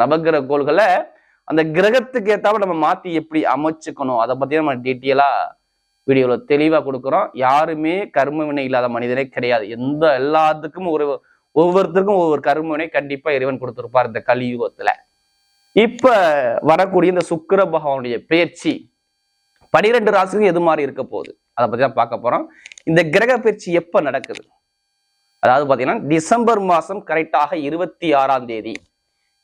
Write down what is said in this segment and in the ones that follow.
நவகிரக கோள்களை அந்த கிரகத்துக்கு ஏற்றாவ நம்ம மாத்தி எப்படி அமைச்சுக்கணும்? அதை பத்தி நம்ம டீட்டெயிலா வீடியோல தெளிவா கொடுக்குறோம். யாருமே கர்ம வினை இல்லாத மனிதனே கிடையாது. எந்த எல்லாத்துக்கும் ஒரு ஒவ்வொருத்தருக்கும் ஒவ்வொரு கர்ம வினை கண்டிப்பா இறைவன் கொடுத்துருப்பார் இந்த கலியுகத்துல. இப்ப வரக்கூடிய இந்த சுக்கிர பகவானுடைய பேச்சு பனிரெண்டு ராசிக்கும் எது மாதிரி இருக்க போகுது? அதை பத்தி தான் பார்க்க போறோம். இந்த கிரக பயிற்சி எப்ப நடக்குது? அதாவது பாத்தீங்கன்னா டிசம்பர் மாசம் கரெக்டாக இருபத்தி ஆறாம் தேதி.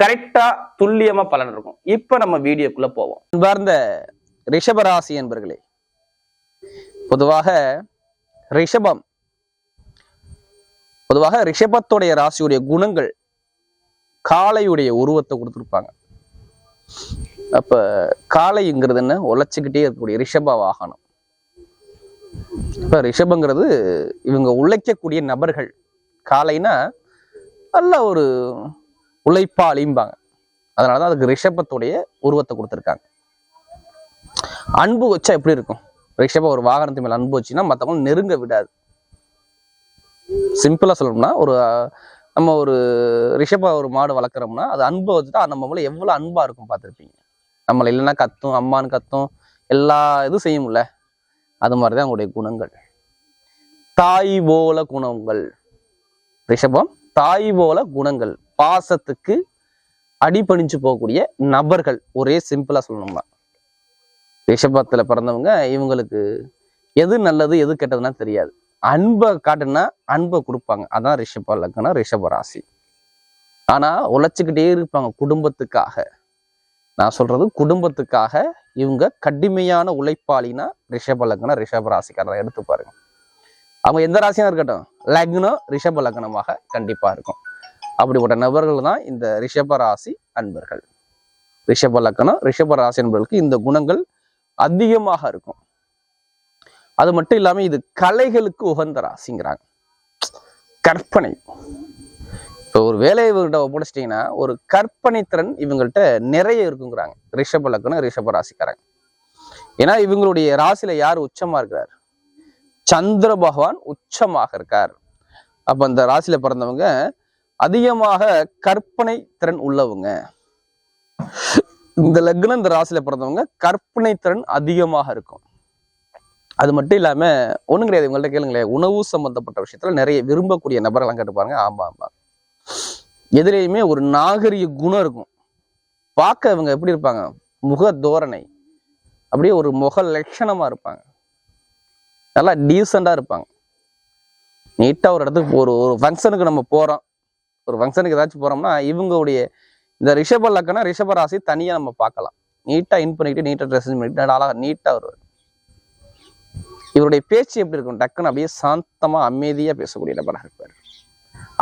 கரெக்டா துல்லியமா பலன் இருக்கும். இப்ப நம்ம வீடியோக்குள்ள போவோம். அன்பார்ந்த ரிஷபராசி என்பர்களே பொதுவாக ரிஷபம் பொதுவாக ரிஷபத்துடைய ராசியுடைய குணங்கள் காளையுடைய உருவத்தை கொடுத்துருப்பாங்க. அப்ப காளைங்கிறது என்ன உழைச்சிக்கிட்டே இருக்கக்கூடிய ரிஷப வாகனம் இப்ப ரிஷபங்கிறது இவங்க உழைக்கக்கூடிய நபர்கள். காளைனா நல்ல ஒரு உழைப்பாளிம்பாங்க அதனாலதான் அதுக்கு ரிஷபத்துடைய உருவத்தை கொடுத்துருக்காங்க. அன்பு வச்சா எப்படி இருக்கும்? ரிஷப ஒரு வாகனத்து மேல அன்பு வச்சுன்னா மற்றவங்க நெருங்க விடாது. சிம்பிளா சொல்லணும்னா ஒரு நம்ம ஒரு ரிஷப ஒரு மாடு வளர்க்குறோம்னா அது அன்பை வச்சுட்டா நம்ம மேலே எவ்வளோ அன்பா இருக்கும் பார்த்துருப்பீங்க. நம்மளை இல்லைன்னா கத்தும் அம்மான்னு கத்தும் எல்லா இதுவும் செய்யும்ல. அது மாதிரி தான் அவங்களுடைய குணங்கள். தாய் போல குணங்கள். ரிஷபம் தாய் போல குணங்கள். பாசத்துக்கு அடிபணிஞ்சு போகக்கூடிய நபர்கள் ஒரே சிம்பிளாக சொல்லணும்னா. ரிஷபத்தில் பிறந்தவங்க இவங்களுக்கு எது நல்லது எது கெட்டதுன்னா தெரியாது. அன்பை காட்டுனா அன்பை கொடுப்பாங்க. அதான் ரிஷப லக்னம் ரிஷப ராசி. ஆனால் உழைச்சிக்கிட்டே இருப்பாங்க குடும்பத்துக்காக. நான் சொல்றது குடும்பத்துக்காக இவங்க கடுமையான உழைப்பாளினா ரிஷப லக்னம் ரிஷப ராசிக்காரரை எடுத்து பாருங்க. அவங்க எந்த ராசியாக இருக்கட்டும்? லக்னம் ரிஷப லக்னமாக கண்டிப்பாக இருக்கும். அப்படிப்பட்ட நபர்கள் தான் இந்த ரிஷப ராசி அன்பர்கள். ரிஷப லக்கணம் ரிஷப ராசி அன்பர்களுக்கு இந்த குணங்கள் அதிகமாக இருக்கும். அது மட்டும் இல்லாமல் இது கலைகளுக்கு உகந்த ராசிங்கிறாங்க. கற்பனை. இப்போ ஒரு வேலையை இவங்கள்ட்ட ஒப்படைச்சிட்டிங்கன்னா ஒரு கற்பனை திறன் இவங்கள்ட்ட நிறைய இருக்குங்கிறாங்க. ரிஷப லக்கணம் ரிஷப ராசிக்காரங்க. ஏன்னா இவங்களுடைய ராசியில யார் உச்சமா இருக்கிறார்? சந்திர பகவான் உச்சமாக இருக்கார். அப்ப அந்த ராசியில பிறந்தவங்க அதிகமாக கற்பனை திறன் உள்ளவங்க. இந்த லக்னம் இந்த ராசியில பிறந்தவங்க கற்பனை திறன் அதிகமாக இருக்கும். அது மட்டும் இல்லாம ஒண்ணும் கிடையாது. உங்கள்ட்ட கேளுங்களேன் உணவு சம்பந்தப்பட்ட விஷயத்துல நிறைய விரும்பக்கூடிய நபர்கள்லாம் கேட்டுப்பாருங்க. ஆமா ஆமா. எதுலேயுமே ஒரு நாகரிக குணம் இருக்கும். பார்க்க இவங்க எப்படி இருப்பாங்க? முக தோரணை. அப்படியே ஒரு முக லட்சணமா இருப்பாங்க. நல்லா டீசெண்டா இருப்பாங்க. நீட்டா ஒரு இடத்துக்கு ஒரு ஒரு ஃபங்க்ஷனுக்கு நம்ம போறோம். ஒரு ஃபங்க்ஷனுக்கு ஏதாச்சும் போகிறோம்னா இவங்களுடைய இந்த ரிஷப லக்கணம் ரிஷப ராசி தனியாக நம்ம பார்க்கலாம். நீட்டாக இன் பண்ணிக்கிட்டு நீட்டாக ட்ரெஸ் பண்ணிக்கிட்டு அழகாக நீட்டாக வருவார் இவருடைய பேச்சு எப்படி இருக்கும்? டக்குன்னு அப்படியே சாந்தமாக அமைதியாக பேசக்கூடிய நபராக இருப்பார்.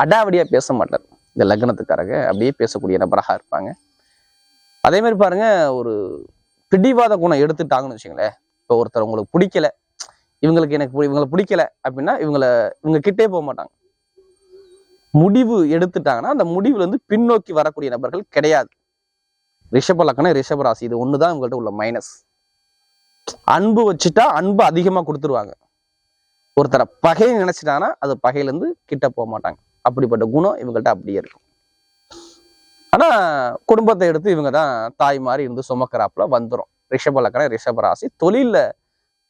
அடாவடியாக பேச மாட்டார். இந்த லக்னத்துக்காரங்க அப்படியே பேசக்கூடிய நபராக இருப்பாங்க. அதே மாதிரி பாருங்க ஒரு பிடிவாத குணம் எடுத்துட்டாங்கன்னு வச்சுங்களேன் இப்போ ஒருத்தர் உங்களுக்கு பிடிக்கல இவங்களுக்கு எனக்கு இவங்களை பிடிக்கல அப்படின்னா இவங்களை இவங்க கிட்டே போக மாட்டாங்க. முடிவு எடுத்துட்டாங்கன்னா அந்த முடிவுல இருந்து பின்னோக்கி வரக்கூடிய நபர்கள் கிடையாது. ரிஷப லக்கணம் ரிஷப ராசி இது ஒண்ணுதான் இவங்கள்ட்ட உள்ள மைனஸ் அன்பு வச்சுட்டா அன்பு அதிகமா கொடுத்துருவாங்க. ஒருத்தரை பகை நினைச்சிட்டாங்கன்னா அது பகையில இருந்து கிட்ட போக மாட்டாங்க. அப்படிப்பட்ட குணம் இவங்கள்ட்ட அப்படியே இருக்கும். ஆனா குடும்பத்தை எடுத்து இவங்க தான் தாய் மாதிரி இருந்து சுமக்கிறாப்புல வந்துடும் ரிஷப லக்கணம் ரிஷப ராசி தொழில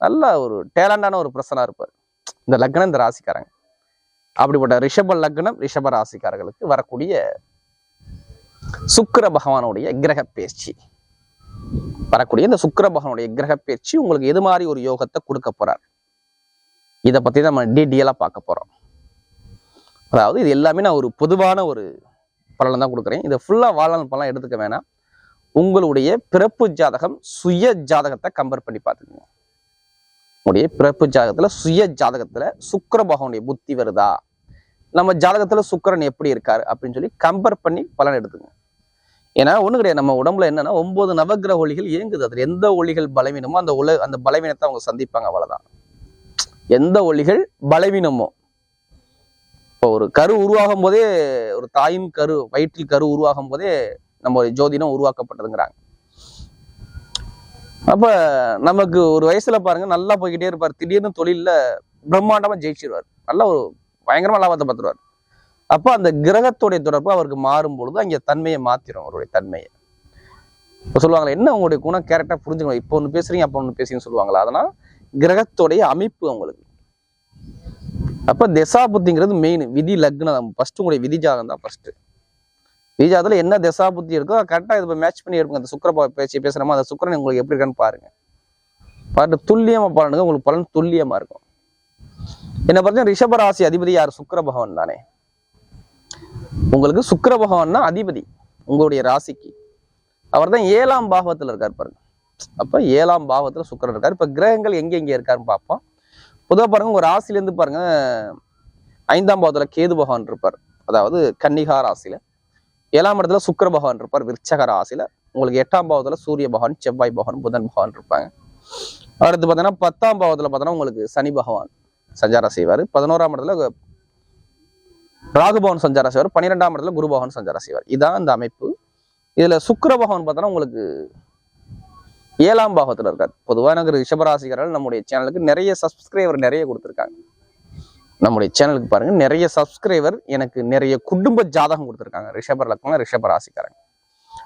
நல்ல ஒரு டேலண்டான ஒரு பிரசனா இருப்பார். இந்த லக்னம் இந்த ராசிக்காரங்க. அப்படிப்பட்ட ரிஷப லக்னம் ரிஷப ராசிக்காரர்களுக்கு வரக்கூடிய சுக்கிர பகவானுடைய கிரக பேச்சு. வரக்கூடிய இந்த சுக்கர பகவானுடைய கிரக பேச்சு உங்களுக்கு எது மாதிரி ஒரு யோகத்தை கொடுக்க போறார்? இதை பத்தி தான் நம்ம டீட்டெயிலாக பார்க்க போறோம். அதாவது இது எல்லாமே நான் ஒரு பொதுவான ஒரு பலன் தான் கொடுக்குறேன். இதை ஃபுல்லா வாழ்நாள் பலன் எடுத்துக்க வேணாம். உங்களுடைய பிறப்பு ஜாதகம் சுய ஜாதகத்தை கம்பேர் பண்ணி பார்த்துக்கோங்க. உங்களுடைய பிறப்பு ஜாதகத்துல சுய ஜாதகத்துல சுக்கர பகவானுடைய புத்தி வருதா? நம்ம ஜாதகத்துல சுக்கிரன் எப்படி இருக்காரு அப்படின்னு சொல்லி கம்பேர் பண்ணி பலன் எடுத்துங்க ஏன்னா ஒண்ணு கிடையாது. நம்ம உடம்புல என்னன்னா ஒன்பது நவக்கிரக ஒளிகள் இயங்குது. அதுல எந்த ஒளிகள் பலவீனமோ அந்த உல அந்த பலவீனத்தை அவங்க சந்திப்பாங்க அவ்வளவுதான். எந்த ஒளிகள் பலவீனமோ. இப்போ ஒரு கரு உருவாகும் போதே ஒரு தாயும் கரு வயிற்றில் கரு உருவாகும் போதே நம்ம ஒரு ஜோதிடம் உருவாக்கப்பட்டதுங்கிறாங்க. அப்ப நமக்கு ஒரு வயசுல பாருங்க நல்லா போய்கிட்டே இருப்பார். திடீர்னு தொழில்ல பிரம்மாண்டமா ஜெயிச்சிருவார். நல்ல ஒரு பயங்கரமாக லாபத்தை பார்த்துருவார். அப்போ அந்த கிரகத்துடைய தொடர்பு அவருக்கு மாறும் பொழுது அங்கே தன்மையை மாற்றிடும் அவருடைய தன்மையை. இப்போ சொல்லுவாங்களே என்ன உங்களுடைய குணம்? கேரக்டாக புரிஞ்சுக்கணும். இப்போ ஒன்று பேசுறீங்க அப்போ ஒன்று பேசுறீங்கன்னு சொல்லுவாங்களா அதனால் கிரகத்துடைய அமைப்பு அவங்களுக்கு. அப்போ திசா புத்திங்கிறது மெயின் விதி லக்னம் ஃபர்ஸ்ட் உங்களுடைய விதி ஜாதகம் தான் ஃபர்ஸ்ட் விதி ஜாதகத்துல என்ன திசா புத்தி இருக்கோ கரெக்டாக இதை மேட்ச் பண்ணி எடுப்போம் அந்த சுக்கர பா- பேச்சு பேசுறோமோ அந்த சுக்கரன் உங்களுக்கு எப்படி இருக்கான்னு பாருங்க. பார்த்து துல்லியமாக பலனுங்க உங்களுக்கு பலன் துல்லியமாக இருக்கும். என்ன பார்த்தா ரிஷபராசி அதிபதி யார்? சுக்கர பகவான் தானே. உங்களுக்கு சுக்கிர பகவான் தான் அதிபதி உங்களுடைய ராசிக்கு. அவர் தான் ஏழாம் பாவத்துல இருக்கார் பாருங்க. அப்ப ஏழாம் பாவத்துல சுக்கரன் இருக்கார். இப்ப கிரகங்கள் எங்க எங்க இருக்காருன்னு பார்ப்போம். பொதுவாக பாருங்க உங்கள் ராசிலேருந்து பாருங்க ஐந்தாம் பாவத்துல கேது பகவான் இருப்பார். அதாவது கன்னிகா ராசியில். ஏழாம் இடத்துல சுக்கர பகவான் இருப்பார் விருச்சக ராசியில். உங்களுக்கு எட்டாம் பாவத்துல சூரிய பகவான் செவ்வாய் பகவான் புதன் பகவான் இருப்பாங்க. அடுத்து பார்த்தீங்கன்னா பத்தாம் பாவத்துல பார்த்தோன்னா உங்களுக்கு சனி பகவான். சஞ்சாரம் செய்வார். பதினோராம் இடத்துல ராகுபவன் சஞ்சாரம் செய்வார். பன்னிரெண்டாம் இடத்துல குருபவன் சஞ்சாரம் செய்வார். இதான் இந்த அமைப்பு. இதில் சுக்கிர பகவான் பார்த்தோன்னா உங்களுக்கு ஏழாம் பாகத்தில் இருக்கார். பொதுவாக எனக்கு ரிஷபராசிகர்கள் நம்முடைய சேனலுக்கு நிறைய சப்ஸ்கிரைபர் நிறைய கொடுத்துருக்காங்க. நம்முடைய சேனலுக்கு பாருங்க நிறைய சப்ஸ்கிரைபர் எனக்கு நிறைய குடும்ப ஜாதகம் கொடுத்துருக்காங்க. ரிஷப லக்னம் ரிஷப ராசிக்காரங்க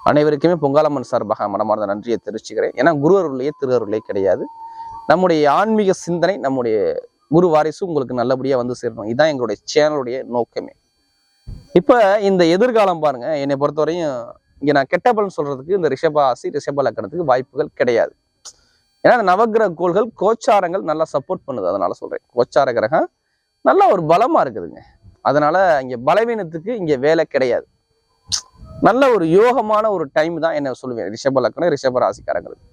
அனைவருக்குமே பொங்காலம்மன் சார்பாக மனமார்ந்த நன்றியை தெரிவிச்சுக்கிறேன். ஏன்னா குரு அருளையே திரு கிடையாது. நம்முடைய ஆன்மீக சிந்தனை நம்முடைய குரு வாரிசு உங்களுக்கு நல்லபடியாக வந்து சேரணும். இதுதான் எங்களுடைய சேனலுடைய நோக்கமே. இப்போ இந்த எதிர்காலம் பாருங்க. என்னை பொறுத்தவரையும் இங்கே நான் கெட்ட பலன் சொல்றதுக்கு இந்த ரிஷபாசி ரிஷப லக்கணத்துக்கு வாய்ப்புகள் கிடையாது. ஏன்னா நவகிரக நவக்கிரக கோள்கள் கோச்சாரங்கள் நல்லா சப்போர்ட் பண்ணுது. அதனால சொல்றேன். கோச்சார கிரகம் நல்ல ஒரு பலமா இருக்குதுங்க. அதனால இங்க பலவீனத்துக்கு இங்க வேலை கிடையாது. நல்ல ஒரு யோகமான ஒரு டைம் தான் என்ன சொல்லுவேன். ரிஷப லக்கணம் ரிஷப ராசிக்காரங்களுக்கு.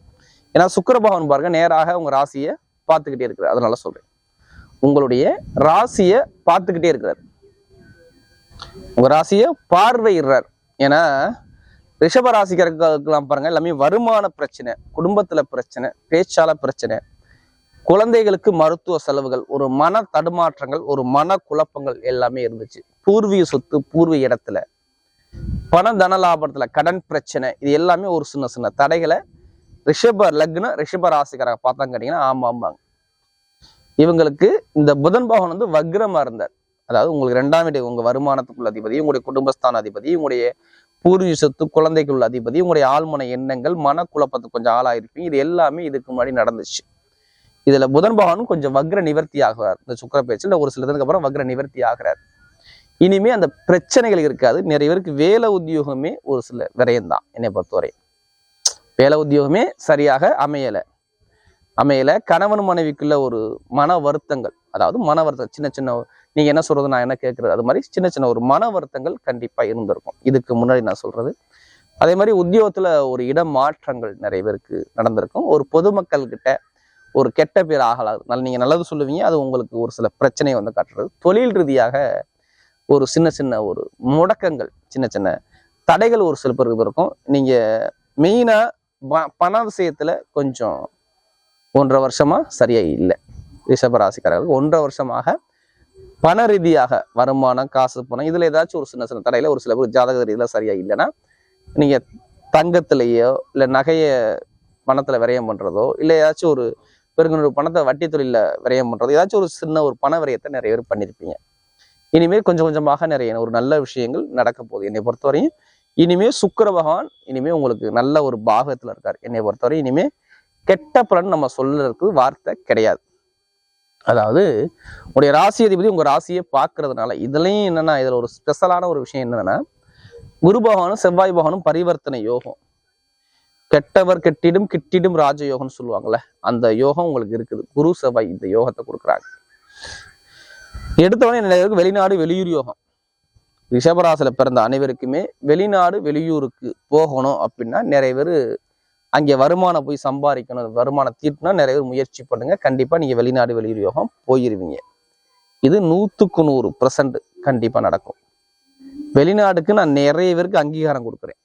ஏன்னா சுக்கிர பகவான் பாருங்க நேராக உங்க ராசியை பார்த்துக்கிட்டே இருக்கிறார். அதனால சொல்றேன். உங்களுடைய ராசியை பார்த்துக்கிட்டே இருக்கிறார். உங்கள் ராசியை பார்வையிடுறார். ஏன்னா ரிஷப ராசிக்காரர்களுக்கெல்லாம் பாருங்கள் எல்லாமே வருமான பிரச்சனை குடும்பத்தில் பிரச்சனை பேச்சால பிரச்சனை. குழந்தைகளுக்கு மருத்துவ செலவுகள் ஒரு மன தடுமாற்றங்கள் ஒரு மன குழப்பங்கள் எல்லாமே இருந்துச்சு. பூர்வீக சொத்து பூர்வீக இடத்துல. பண தன லாபத்தில் கடன் பிரச்சனை இது எல்லாமே ஒரு சின்ன சின்ன தடைகளை ரிஷப லக்ன ரிஷப ராசிக்காரங்க பார்த்தாங்க கேட்டீங்கன்னா ஆமாம் ஆமாங்க இவங்களுக்கு இந்த புதன் பகவான் வந்து வக்ரமா இருந்தார். அதாவது உங்களுக்கு ரெண்டாம் வீடு உங்க வருமானத்துக்குள்ள அதிபதி உங்களுடைய குடும்பஸ்தான அதிபதி உங்களுடைய பூர்வீக சொத்து குழந்தைக்குள்ள அதிபதி உங்களுடைய ஆழ்மன எண்ணங்கள் மனக்குழப்பத்துக்கு கொஞ்சம் ஆளாயிருப்பீங்க. இது எல்லாமே இதுக்கு முன்னாடி நடந்துச்சு. இதுல புதன் பகவானும் கொஞ்சம் வக்ர நிவர்த்தி ஆகிறார். இந்த சுக்கர பேச்சில் ஒரு சில இதுக்கு அப்புறம் வக்ர நிவர்த்தி ஆகிறார். இனிமே அந்த பிரச்சனைகள் இருக்காது. நிறைய பேருக்கு வேலை உத்தியோகமே ஒரு சில விரயம்தான் என்னை பொறுத்தவரை. வேலை உத்தியோகமே சரியாக அமையலை. அமையல. கணவன் மனைவிக்குள்ள ஒரு மன வருத்தங்கள். அதாவது மன வருத்தம் சின்ன சின்ன நீங்க என்ன சொல்றது நான் என்ன கேட்கறது அது மாதிரி சின்ன சின்ன ஒரு மன வருத்தங்கள் கண்டிப்பா இருந்திருக்கும். இதுக்கு முன்னாடி நான் சொல்றது. அதே மாதிரி உத்தியோகத்துல ஒரு இடம் மாற்றங்கள் நிறைய பேருக்கு நடந்திருக்கும். ஒரு பொதுமக்கள் கிட்ட ஒரு கெட்ட பேர் ஆகலாது நல்ல நீங்க நல்லது சொல்லுவீங்க. அது உங்களுக்கு ஒரு சில பிரச்சனையை வந்து காட்டுறது. தொழில் ரீதியாக ஒரு சின்ன சின்ன ஒரு முடக்கங்கள் சின்ன சின்ன தடைகள் ஒரு சில பேருக்கு இருக்கும். நீங்க மெயினா பண விஷயத்துல கொஞ்சம் ஒன்றரை வருஷமாக சரியாக இல்லை. ரிஷபராசிக்காரர்களுக்கு ஒன்றரை வருஷமாக பண ரீதியாக வருமானம் காசு பணம் இதில் ஏதாச்சும் ஒரு சின்ன சின்ன தடையில் ஒரு சில பேர் ஜாதக ரீதியில் சரியாக இல்லைன்னா நீங்கள் தங்கத்திலேயோ இல்லை நகையை பணத்தில் விரயம் பண்ணுறதோ இல்லை ஏதாச்சும் ஒரு பெருங்கனூர் பணத்தை வட்டி தொழிலில் விரயம் பண்ணுறதோ ஏதாச்சும் ஒரு சின்ன ஒரு பண விரயத்தை நிறைய பேர் பண்ணியிருப்பீங்க இனிமேல் கொஞ்சம் கொஞ்சமாக நிறைய ஒரு நல்ல விஷயங்கள் நடக்க போகுது என்னை பொறுத்தவரையும். இனிமேல் சுக்கர பகவான் இனிமேல் உங்களுக்கு நல்ல ஒரு பாகத்தில் இருக்கார். என்னை பொறுத்தவரை இனிமேல் கெட்ட பலன் நம்ம சொல்றதுக்கு வார்த்தை கிடையாது. அதாவது உங்களுடைய ராசி அதிபதி உங்க ராசியை பார்க்கறதுனால இதுலயும் என்னன்னா இதுல ஒரு ஸ்பெஷலான ஒரு விஷயம் என்னன்னா குரு பகவானும் செவ்வாய் பகவானும் பரிவர்த்தனை யோகம். கெட்டவர் கெட்டிடும் கிட்டிடும் ராஜயோகம்னு சொல்லுவாங்கல்ல அந்த யோகம் உங்களுக்கு இருக்குது. குரு செவ்வாய் இந்த யோகத்தை கொடுக்குறாங்க. எடுத்தவொடனே நிறைய பேருக்கு வெளிநாடு வெளியூர் யோகம். ரிஷபராசில பிறந்த அனைவருக்குமே வெளிநாடு வெளியூருக்கு போகணும் அப்படின்னா நிறைய பேர் அங்கே வருமானம் போய் சம்பாதிக்கணும் வருமானம் தீட்டினா நிறைய பேர் முயற்சி பண்ணுங்க. கண்டிப்பாக நீங்கள் வெளிநாடு வெளியூர் யோகம் போயிருவீங்க. இது நூற்றுக்கு நூறு பர்சன்ட் கண்டிப்பாக நடக்கும். வெளிநாடுக்கு நான் நிறைய பேருக்கு அங்கீகாரம் கொடுக்குறேன்.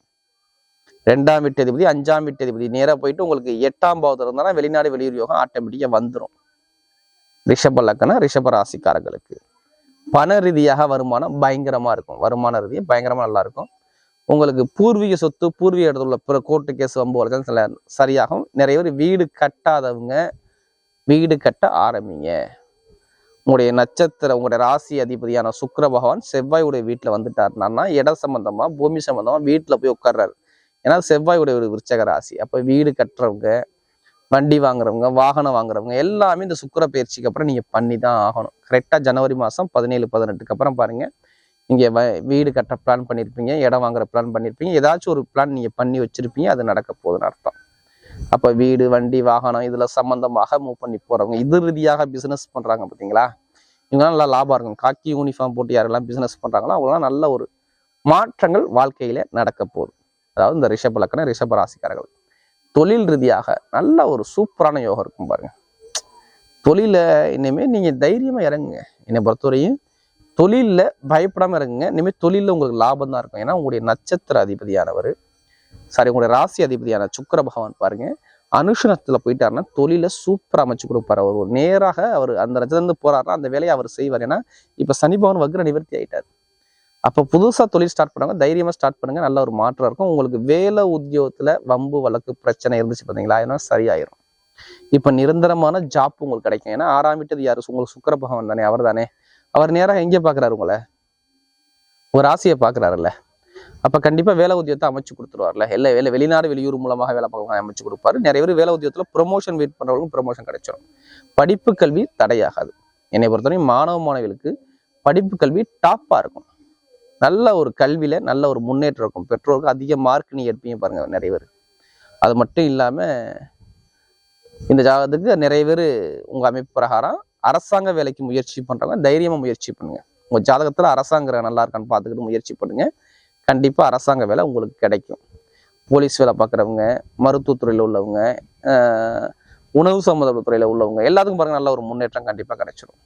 ரெண்டாம் வீட்டு அதிபதி அஞ்சாம் வீட்டு அதிபதி நேராக போயிட்டு உங்களுக்கு எட்டாம் பாவத்தில் இருந்தாலும் வெளிநாடு வெளியூர் யோகம் ஆட்டோமேட்டிக்காக வந்துடும் ரிஷப லக்கணம் ரிஷப ராசிக்காரர்களுக்கு. பண ரீதியாக வருமானம் பயங்கரமாக இருக்கும். வருமான ரீதியாக பயங்கரமாக நல்லா இருக்கும். உங்களுக்கு பூர்வீக சொத்து பூர்வீக இடத்துல உள்ள பிற கோர்ட்டு கேஸ் வம்பு வழக்கு சில சரியாகும். நிறைய பேர் வீடு கட்டாதவங்க வீடு கட்ட ஆரம்பிங்க. உங்களுடைய நட்சத்திரம் உங்களுடைய ராசி அதிபதியான சுக்கர பகவான் செவ்வாயுடைய வீட்டில் வந்துட்டாருனா இடம் சம்பந்தமா பூமி சம்பந்தமா வீட்டில் போய் உட்கார்றாரு. ஏன்னா செவ்வாயுடைய ஒரு விருச்சக ராசி. அப்போ வீடு கட்டுறவங்க வண்டி வாங்குறவங்க வாகனம் வாங்குறவங்க எல்லாமே இந்த சுக்கிர பயிற்சிக்கு அப்புறம் நீங்கள் பண்ணி தான் ஆகணும் கரெக்டாக ஜனவரி மாதம் பதினேழு பதினெட்டுக்கு அப்புறம் பாருங்கள் நீங்கள் வ- வீடு கட்ட பிளான் பண்ணியிருப்பீங்க இடம் வாங்குற பிளான் பண்ணியிருப்பீங்க ஏதாச்சும் ஒரு பிளான் நீங்க பண்ணி வச்சிருப்பீங்க அது நடக்க போகுதுன்னு அர்த்தம். அப்போ வீடு வண்டி வாகனம் இதுல சம்மந்தமாக மூவ் பண்ணி போறவங்க இது ரீதியாக பிசினஸ் பண்றாங்க பார்த்தீங்களா இவங்களாம் நல்லா லாபம் இருக்கும். காக்கி யூனிஃபார்ம் போட்டு யாரெல்லாம் பிசினஸ் பண்றாங்களோ அவங்களாம் நல்ல ஒரு மாற்றங்கள் வாழ்க்கையில நடக்க போகுது. அதாவது இந்த ரிஷப லக்கணம் ரிஷப ராசிக்காரர்கள். தொழில் ரீதியாக நல்ல ஒரு சூப்பரான யோகம் இருக்கும் பாருங்க. தொழில இனிமே நீங்க தைரியமா இறங்குங்க. என்னை பொறுத்தவரையும் தொழிலில் பயப்படாமல் இருங்க. இனிமேல் தொழிலில் உங்களுக்கு லாபம் தான் இருக்கும். ஏன்னா உங்களுடைய நட்சத்திர அதிபதியானவர். சாரி உங்களுடைய ராசி அதிபதியான சுக்கர பகவான் பாருங்க. அனுஷனத்துல போயிட்டாருன்னா தொழில சூப்பராக அமைச்சு கொடுப்பாரு அவர். ஒரு நேராக அவர் அந்த நட்சத்திரம் போறாருன்னா அந்த வேலையை அவர் செய்வார். ஏன்னா இப்போ சனி பகவான் வக்ர நிவர்த்தி ஆயிட்டார். அப்போ புதுசாக தொழில் ஸ்டார்ட் பண்ணுவாங்க தைரியமாக ஸ்டார்ட் பண்ணுங்க. நல்ல ஒரு மாற்றம் இருக்கும். உங்களுக்கு வேலை உத்தியோகத்தில் வம்பு வழக்கு பிரச்சனை இருந்துச்சு பார்த்தீங்களா ஏன்னா சரியாயிரும். இப்போ நிரந்தரமான ஜாப் உங்களுக்கு கிடைக்கும். ஏன்னா ஆறாம் வீட்டது யார்? உங்களுக்கு சுக்கர பகவான் தானே. அவர் தானே அவர் நேராக எங்கே பார்க்குறாரு உங்களை? ஒரு ராசியை பார்க்குறாருல்ல. அப்போ கண்டிப்பாக வேலை உத்தியத்தை அமைச்சு கொடுத்துருவார்ல. எல்லா வேலை வெளிநாடு வெளியூர் மூலமாக வேலை பார்க்கலாம் அமைச்சு கொடுப்பாரு. நிறைய பேர் வேலை உத்தியத்தில் ப்ரொமோஷன் வெயிட் பண்ணுறவங்களுக்கு ப்ரொமோஷன் கிடைச்சிடும் படிப்பு கல்வி தடையாகாது. என்னை பொறுத்தவரைக்கும் மாணவ மாணவிகளுக்கு படிப்பு கல்வி டாப்பாக இருக்கும். நல்ல ஒரு கல்வியில் நல்ல ஒரு முன்னேற்றம் இருக்கும். பெற்றோருக்கு அதிக மார்க் நீ எடுப்பீங்க பாருங்க நிறைய பேர். அது மட்டும் இல்லாமல் இந்த ஜாதகத்துக்கு நிறைய பேர் உங்கள் அமைப்பு பிரகாரம் அரசாங்க வேலைக்கு முயற்சி பண்ணுறவங்க தைரியமாக முயற்சி பண்ணுங்க. உங்கள் ஜாதகத்தில் அரசாங்க நல்லா இருக்கான்னு பார்த்துக்கிட்டு முயற்சி பண்ணுங்க. கண்டிப்பாக அரசாங்க வேலை உங்களுக்கு கிடைக்கும். போலீஸ் வேலை பார்க்குறவங்க மருத்துவத்துறையில் உள்ளவங்க உணவு சம்மந்த துறையில் உள்ளவங்க எல்லாத்துக்கும் பாருங்கள் நல்ல ஒரு முன்னேற்றம் கண்டிப்பாக கிடைச்சிடும்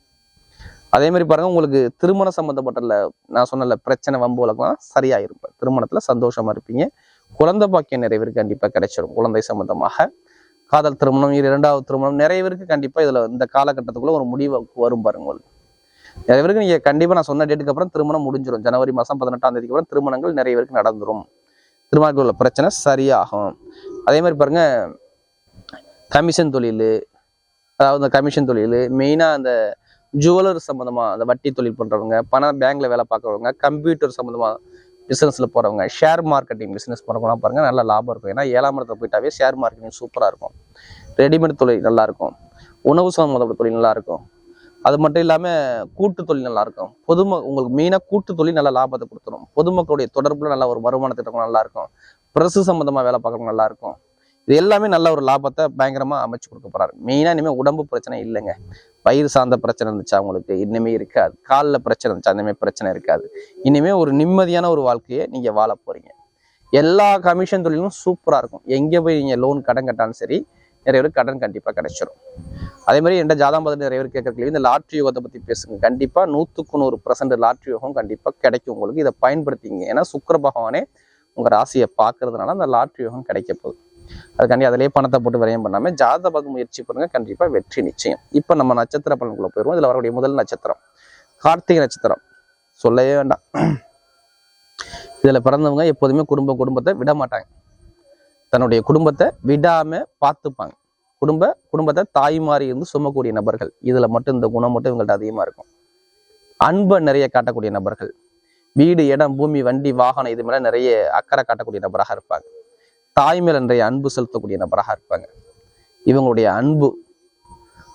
அதே மாதிரி பாருங்கள் உங்களுக்கு திருமண சம்மந்தப்பட்டல நான் சொன்னல பிரச்சனை வம்பு வழக்கம் சரியாயிருப்பேன் திருமணத்தில் சந்தோஷமாக இருப்பீங்க. குழந்தை பாக்கியம் நிறைவேறு கண்டிப்பாக கிடைச்சிடும் குழந்தை சம்மந்தமாக காதல் திருமணம் இரண்டாவது திருமணம் நிறைய பேருக்கு கண்டிப்பாக இதில் இந்த காலகட்டத்துக்குள்ள ஒரு முடிவு வரும் பாருங்க. உங்களுக்கு நிறைய பேருக்கு நீங்கள் கண்டிப்பாக நான் சொன்ன டேட்டுக்கு அப்புறம் திருமணம் முடிஞ்சிடும் ஜனவரி மாதம் பதினெட்டாம் தேதிக்கு அப்புறம் திருமணங்கள் நிறைய பேருக்கு நடந்துரும். திருமணத்தில் உள்ள பிரச்சனை சரியாகும். அதே மாதிரி பாருங்க கமிஷன் தொழில் அதாவது இந்த கமிஷன் தொழில் மெயினாக அந்த ஜுவல்லர் சம்மந்தமாக அந்த வட்டி தொழில் பண்ணுறவங்க பணம் பேங்க்ல வேலை பார்க்குறவங்க கம்ப்யூட்டர் சம்மந்தமாக பிஸ்னஸில் போறவங்க ஷேர் மார்க்கெட்டிங் பிசினஸ் பண்றவங்கலாம் பாருங்கள் நல்ல லாபம் இருக்கும். ஏன்னா ஏழாம் இடத்துல போயிட்டாவே ஷேர் மார்க்கெட்டிங் சூப்பராக இருக்கும். ரெடிமேட் தொழில் நல்லாயிருக்கும் உணவு சம்மந்தப்பட்ட தொழில் நல்லாயிருக்கும் அது மட்டும் இல்லாமல் கூட்டு தொழில் நல்லாயிருக்கும் பொதும உங்களுக்கு மெயினாக கூட்டு தொழில் நல்ல லாபத்தை கொடுத்துரும். பொதுமக்களுடைய தொடர்பில் நல்ல ஒரு வருமானத்தை நல்லாயிருக்கும் ப்ரெஸ்ஸு சம்மந்தமாக பிரசு வேலை பார்க்கறவங்க நல்லாயிருக்கும் இது எல்லாமே நல்ல ஒரு லாபத்தை பயங்கரமாக அமைச்சு கொடுக்க போறாரு. மெயினாக இனிமேல் உடம்பு பிரச்சனை இல்லைங்க. வயிறு சார்ந்த பிரச்சனை இருந்துச்சா உங்களுக்கு? இனிமே இருக்காது. காலில் பிரச்சனை இருந்துச்சா? அந்த மாதிரி பிரச்சனை இருக்காது. இனிமேல் ஒரு நிம்மதியான ஒரு வாழ்க்கையை நீங்கள் வாழ போறீங்க. எல்லா கமிஷன் தொழிலும் சூப்பராக இருக்கும். எங்கே போய் நீங்கள் லோன் கடன் கட்டாலும் சரி நிறைய பேருக்கு கடன் கண்டிப்பாக கிடைச்சிடும் அதே மாதிரி எந்த ஜாதகம் பார்த்து நிறைய பேர் கேட்கறதுக்கு இந்த லாட்ரி யோகத்தை பற்றி பேசுங்க. கண்டிப்பாக நூற்றுக்கு நூறு பர்சன்ட் லாட்ரி யோகம் கண்டிப்பாக கிடைக்கும் உங்களுக்கு. இதை பயன்படுத்திங்க. ஏன்னா சுக்கர பகவானே உங்கள் ராசியை பார்க்கறதுனால அந்த லாட்ரி யோகம் கிடைக்க போகுது. அதுக்காண்டி அதிலேயே பணத்தை போட்டு விரயம் பண்ணாம ஜாதக பார்க்க முயற்சி பண்ணுங்கள் கண்டிப்பா வெற்றி நிச்சயம். இப்போ நம்ம நட்சத்திர பலன்குள்ளே போயிடுவோம். இதுல வரக்கூடிய முதல் நட்சத்திரம் கார்த்திகை நட்சத்திரம். சொல்லவே வேண்டாம். இதுல பிறந்தவங்க எப்போதுமே குடும்ப குடும்பத்தை விட மாட்டாங்க. தன்னுடைய குடும்பத்தை விடாம பார்த்துப்பாங்க. குடும்ப குடும்பத்தை தாய்மாறி இருந்து சுமக்கூடிய நபர்கள். இதுல மட்டும் இந்த குணம் மட்டும் இவங்கள்ட்ட அதிகமா இருக்கும். அன்பை நிறைய காட்டக்கூடிய நபர்கள். வீடு இடம் பூமி வண்டி வாகனம் இது மேலே நிறைய அக்கறை காட்டக்கூடிய நபராக இருப்பாங்க. தாய் மேல் நிறைய அன்பு செலுத்தக்கூடிய நபராக இருப்பாங்க. இவங்களுடைய அன்பு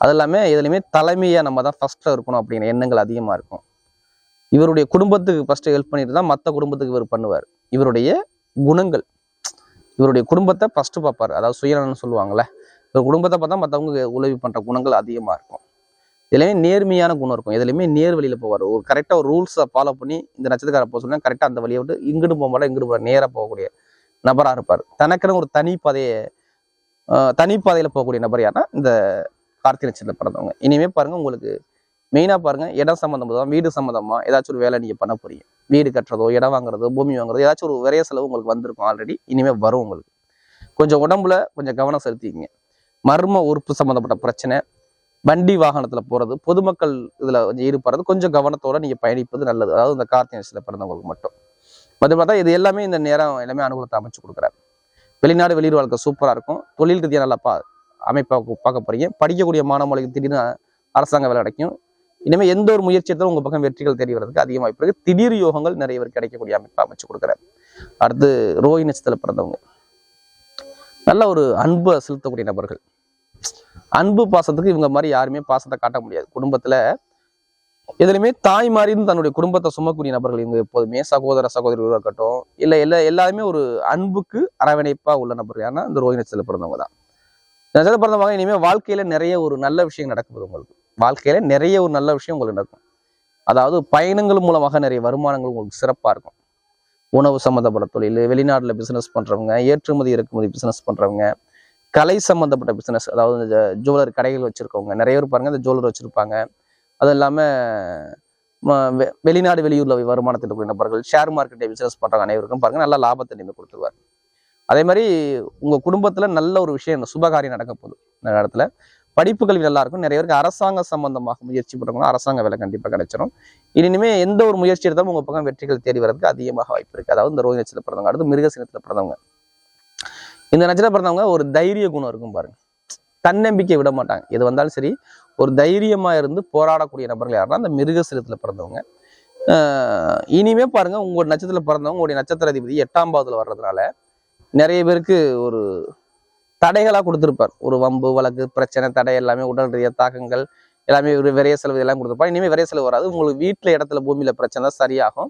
அது எல்லாமே இதுலையுமே தலைமையாக நம்ம தான் ஃபஸ்ட்டாக இருக்கணும் அப்படிங்கிற எண்ணங்கள் அதிகமாக இருக்கும். இவருடைய குடும்பத்துக்கு ஃபஸ்ட்டு ஹெல்ப் பண்ணிட்டு தான் மற்ற குடும்பத்துக்கு இவர் பண்ணுவார். இவருடைய குணங்கள் இவருடைய குடும்பத்தை ஃபஸ்ட்டு பார்ப்பார். அதாவது சுயநலன்னு சொல்லுவாங்கல்ல இவர் குடும்பத்தை பார்த்தா மற்றவங்க உதவி பண்ணுற குணங்கள் அதிகமாக இருக்கும். இதுலையுமே நேர்மையான குணம் இருக்கும். எதுலையுமே நேர் வழியில் போவார். ஒரு கரெக்டாக ஒரு ரூல்ஸை ஃபாலோ பண்ணி இந்த நட்சத்திரக்காரை போக சொன்னால் கரெக்டாக அந்த வழியை விட்டு இங்கிட்டு போக மாட்டா இங்கிட்டு போகிற நேராக போகக்கூடிய நபராக இருப்பார். தனக்குன்னு ஒரு தனி பாதையை தனி போகக்கூடிய நபர் யாருன்னா இந்த கார்த்திகை நட்சத்திரத்தில் பிறந்தவங்க. இனிமேல் பாருங்கள் உங்களுக்கு மெயினாக பாருங்கள் இடம் சம்மந்தமாக வீடு சம்மந்தமாக ஏதாச்சும் ஒரு வேலை நீங்கள் பண்ண போறீங்க. வீடு கட்டுறதோ இடம் வாங்குறதோ பூமி வாங்குறதோ ஏதாச்சும் ஒரு விரைய செலவு உங்களுக்கு வந்திருக்கும் ஆல்ரெடி இனிமே வரும் உங்களுக்கு. கொஞ்சம் உடம்புல கொஞ்சம் கவனம் செலுத்திக்கங்க. மர்ம உறுப்பு சம்மந்தப்பட்ட பிரச்சனை வண்டி வாகனத்தில் போகிறது பொதுமக்கள் இதில் கொஞ்சம் ஈடுபடுறது கொஞ்சம் கவனத்தோடு நீங்கள் பயணிப்பது நல்லது. அதாவது இந்த கார்த்திகை நட்சத்திரத்தில் பிறந்தவங்களுக்கு மட்டும். பட் பார்த்தா இது எல்லாமே இந்த நேரம் எல்லாமே அனுகூலத்தை அமைச்சு கொடுக்குறாரு. வெளிநாடு வெளியூர் வாழ்க்கை சூப்பராக இருக்கும். தொழில் ரீதியாக நல்லா பா அமைப்பாக பார்க்க போறீங்க. படிக்கக்கூடிய மாணவர்களுக்கு திடீர்னு அரசாங்க வேலை கிடைக்கும். இனிமேல் எந்த ஒரு முயற்சி எடுத்தாலும் உங்கள் பக்கம் வெற்றிகள் தெரிய வரதுக்கு அதிக வாய்ப்பு இருக்குது திடீர் யோகங்கள் நிறைய பேர் கிடைக்கக்கூடிய அமைப்பை அமைச்சு கொடுக்குறாரு. அடுத்து ரோஹி நட்சத்திரத்தில் பிறந்தவங்க. நல்ல ஒரு அன்பை செலுத்தக்கூடிய நபர்கள். அன்பு பாசத்துக்கு இவங்க மாதிரி யாருமே பாசத்தை காட்ட முடியாது. குடும்பத்தில் எதுலையுமே தாய் மாதிரி தன்னுடைய குடும்பத்தை சுமக்கூடிய நபர்கள் இவங்க எப்போதுமே சகோதர சகோதரிகளாக இருக்கட்டும் இல்லை எல்லா எல்லாருமே ஒரு அன்புக்கு அரவணைப்பா உள்ள நபர்கள். யாருன்னா இந்த ரோஹிணி நட்சத்திரத்தில் பிறந்தவங்க தான். இந்த பிறந்தவங்க இனிமேல் வாழ்க்கையில நிறைய ஒரு நல்ல விஷயம் நடக்குது உங்களுக்கு. வாழ்க்கையில நிறைய ஒரு நல்ல விஷயம் உங்களுக்கு நடக்கும். அதாவது பயணங்கள் மூலமாக நிறைய வருமானங்கள் உங்களுக்கு சிறப்பாக இருக்கும். உணவு சம்மந்தப்பட்ட தொழில் வெளிநாட்டில் பிஸ்னஸ் பண்ணுறவங்க ஏற்றுமதி இறக்குமதி பிஸ்னஸ் பண்ணுறவங்க கலை சம்மந்தப்பட்ட பிஸ்னஸ் அதாவது இந்த ஜுவல்லரி கடைகள் வச்சுருக்கவங்க நிறைய பேர் பாருங்கள் இந்த ஜுவல்லரி வச்சுருப்பாங்க. அது இல்லாமல் வெளிநாடு வெளியூரில் வருமானத்தில் இருக்கிற நபர்கள் ஷேர் மார்க்கெட்டை பிஸ்னஸ் பண்ணுறவங்க அனைவருக்கும் பாருங்கள் நல்ல லாபத்தை நீங்கள் கொடுத்துருவார். அதே மாதிரி உங்கள் குடும்பத்தில் நல்ல ஒரு விஷயம் சுபகாரியம் நடக்க போகுது. இந்த இடத்துல படிப்பு கல்வி நல்லா இருக்கும். நிறைய பேருக்கு அரசாங்க சம்பந்தமாக முயற்சி பண்றவங்க அரசாங்க வேலை கண்டிப்பாக கிடைச்சிடும் இனிமே எந்த ஒரு முயற்சி எடுத்தாலும் உங்கள் பக்கம் வெற்றிகள் தேடி வரதுக்கு அதிகமாக வாய்ப்பு இருக்குது அதாவது இந்த ரோஹி நட்சத்திரத்தில் பிறந்தவங்க அடுத்து மிருகசீனத்தில் பிறந்தவங்க. இந்த நட்சத்திரம் பிறந்தவங்க ஒரு தைரிய குணம் இருக்கும் பாருங்க. தன்னம்பிக்கை விட மாட்டாங்க. எது வந்தாலும் சரி ஒரு தைரியமாக இருந்து போராடக்கூடிய நபர்கள் யாருன்னா அந்த மிருகசீரத்துல பிறந்தவங்க. இனிமே பாருங்க உங்களோட நட்சத்திரத்தில் பிறந்தவங்க உங்களுடைய நட்சத்திர அதிபதி எட்டாம் பாவத்தில் வர்றதுனால நிறைய பேருக்கு ஒரு தடைகளாக கொடுத்துருப்பார். ஒரு வம்பு வழக்கு பிரச்சனை தடை எல்லாமே உடல் ரீதியாக தாக்கங்கள் எல்லாமே ஒரு விரைய செலவு எல்லாம் கொடுத்துருப்பார். இனிமேல் விரைய செலவு வராது. உங்களுக்கு வீட்டில் இடத்துல பூமியில் பிரச்சனை தான் சரியாகும்.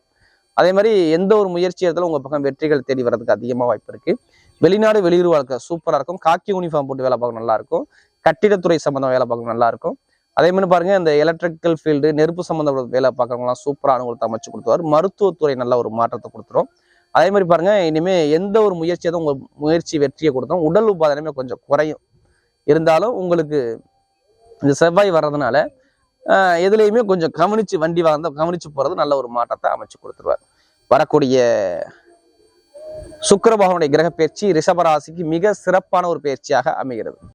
அதே மாதிரி எந்த ஒரு முயற்சி இடத்துல உங்கள் பக்கம் வெற்றிகள் தேடி வர்றதுக்கு அதிகமாக வாய்ப்பு இருக்குது வெளிநாடு வெளியூர் வாழ்க்கை சூப்பராக இருக்கும். காக்கி யூனிஃபார்ம் போட்டு வேலை பார்க்க நல்லாயிருக்கும் கட்டிடத்துறை சம்மந்தம் வேலை பார்க்க நல்லா இருக்கும் அதே மாதிரி பாருங்க இந்த எலக்ட்ரிக்கல் ஃபீல்டு நெருப்பு சம்மந்தப்பட்ட வேலை பார்க்கறவங்களாம் சூப்பராக அனுகூலத்தை அமைச்சு கொடுத்துருவார். மருத்துவத்துறை நல்ல ஒரு மாற்றத்தை கொடுத்துரும். அதே மாதிரி பாருங்க இனிமே எந்த ஒரு முயற்சியை தான் உங்க முயற்சி வெற்றியை கொடுத்தோம் உடல் உபாதனமே கொஞ்சம் குறையும். இருந்தாலும் உங்களுக்கு இந்த செவ்வாய் வர்றதுனால எதுலேயுமே எதுலையுமே கொஞ்சம் கவனிச்சு வண்டி வாங்க கவனிச்சு போறது நல்ல ஒரு மாற்றத்தை அமைச்சு கொடுத்துருவார். வரக்கூடிய சுக்கிர பகவானுடைய கிரக பயிற்சி ரிஷபராசிக்கு மிக சிறப்பான ஒரு பயிற்சியாக அமைகிறது.